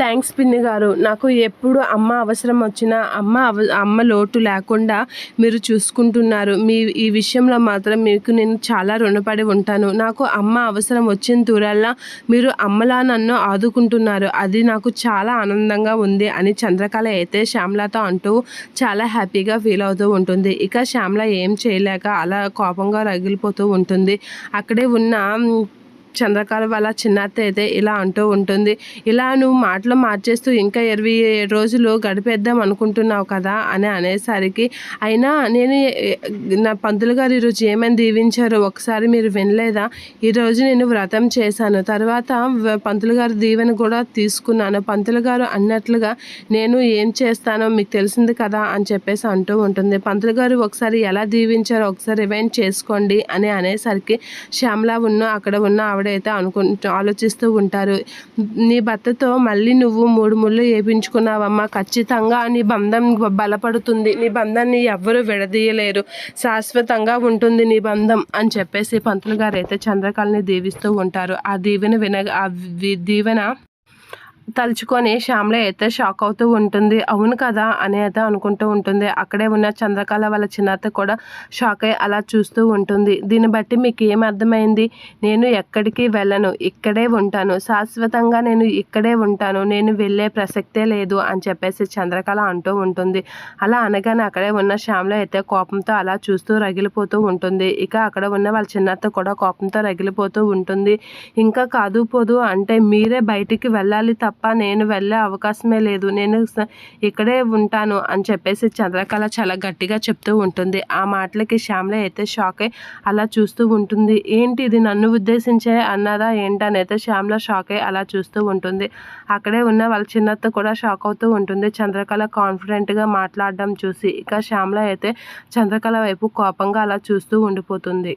Thanks పిన్ని గారు. నాకు ఎప్పుడు అమ్మ అవసరం వచ్చినా అమ్మ అవ అమ్మ లోటు లేకుండా మీరు చూసుకుంటున్నారు. మీ ఈ విషయంలో మాత్రం మీకు నేను చాలా రుణపడి ఉంటాను. నాకు అమ్మ అవసరం వచ్చిన తూరల్లా మీరు అమ్మలా నన్ను ఆదుకుంటున్నారు. అది నాకు చాలా ఆనందంగా ఉంది అని చంద్రకళ అయితే శ్యామలతో అంటూ చాలా హ్యాపీగా ఫీల్ అవుతూ ఉంటుంది. ఇక శ్యామల ఏం చేయలేక అలా కోపంగా రగిలిపోతూ ఉంటుంది. అక్కడే ఉన్న చంద్రకళ వాళ్ళ చిన్నత్త అయితే ఇలా అంటూ ఉంటుంది. ఇలా నువ్వు మాటలు మార్చేస్తూ ఇంకా ఇరవై రోజులు గడిపేద్దాం అనుకుంటున్నావు కదా అని అనేసరికి అయినా నేను నా పంతులు గారు ఈరోజు ఏమని దీవించారో ఒకసారి మీరు వినలేదా? ఈరోజు నేను వ్రతం చేశాను. తర్వాత పంతులు గారు దీవెన కూడా తీసుకున్నాను. పంతులు గారు అన్నట్లుగా నేను ఏం చేస్తానో మీకు తెలిసింది కదా అని చెప్పేసి అంటూ ఉంటుంది. పంతులు గారు ఒకసారి ఎలా దీవించారో ఒకసారి రివైండ్ చేసుకోండి అని అనేసరికి శ్యామల ఉన్న అక్కడ ఉన్న ఆవిడైతే అనుకుంటూ ఆలోచిస్తూ ఉంటారు. నీ భర్తతో మళ్ళీ నువ్వు మూడు ముళ్ళు వేయించుకున్నావమ్మా ఖచ్చితంగా నీ బంధం బలపడుతుంది. నీ బంధాన్ని ఎవ్వరూ విడదీయలేరు. శాశ్వతంగా ఉంటుంది నీ బంధం అని చెప్పేసి పంతులు గారు అయితే చంద్రకళని దీవిస్తూ ఉంటారు. ఆ దీవెన విన ఆ దీవెన తలుచుకొని శ్యామల అయితే షాక్ అవుతూ ఉంటుంది. అవును కదా? అని అయితే అనుకుంటూ ఉంటుంది. అక్కడే ఉన్న చంద్రకళ వాళ్ళ చిన్నత కూడా షాక్ అయ్యి అలా చూస్తూ ఉంటుంది. దీన్ని బట్టి మీకు ఏం అర్థమైంది? నేను ఎక్కడికి వెళ్ళను. ఇక్కడే ఉంటాను. శాశ్వతంగా నేను ఇక్కడే ఉంటాను. నేను వెళ్ళే ప్రసక్తే లేదు అని చెప్పేసి చంద్రకళ అంటూ ఉంటుంది. అలా అనగానే అక్కడే ఉన్న శ్యామల అయితే కోపంతో అలా చూస్తూ రగిలిపోతూ ఉంటుంది. ఇక అక్కడ ఉన్న వాళ్ళ చిన్నత కూడా కోపంతో రగిలిపోతూ ఉంటుంది. ఇంకా కాదు పోదు అంటే మీరే బయటికి వెళ్ళాలి తప్ప తప్ప నేను వెళ్ళే అవకాశమే లేదు. నేను ఇక్కడే ఉంటాను అని చెప్పేసి చంద్రకళ చాలా గట్టిగా చెప్తూ ఉంటుంది. ఆ మాటలకి శ్యామల అయితే షాక్ అయి అలా చూస్తూ ఉంటుంది. ఏంటి ఇది? నన్ను ఉద్దేశించే అన్నదా ఏంటని అయితే శ్యామల షాక్ అయి అలా చూస్తూ ఉంటుంది. అక్కడే ఉన్న వాళ్ళ చిన్నత్త కూడా షాక్ అవుతూ ఉంటుంది. చంద్రకళ కాన్ఫిడెంట్గా మాట్లాడడం చూసి ఇక శ్యామల అయితే చంద్రకళ వైపు కోపంగా అలా చూస్తూ ఉండిపోతుంది.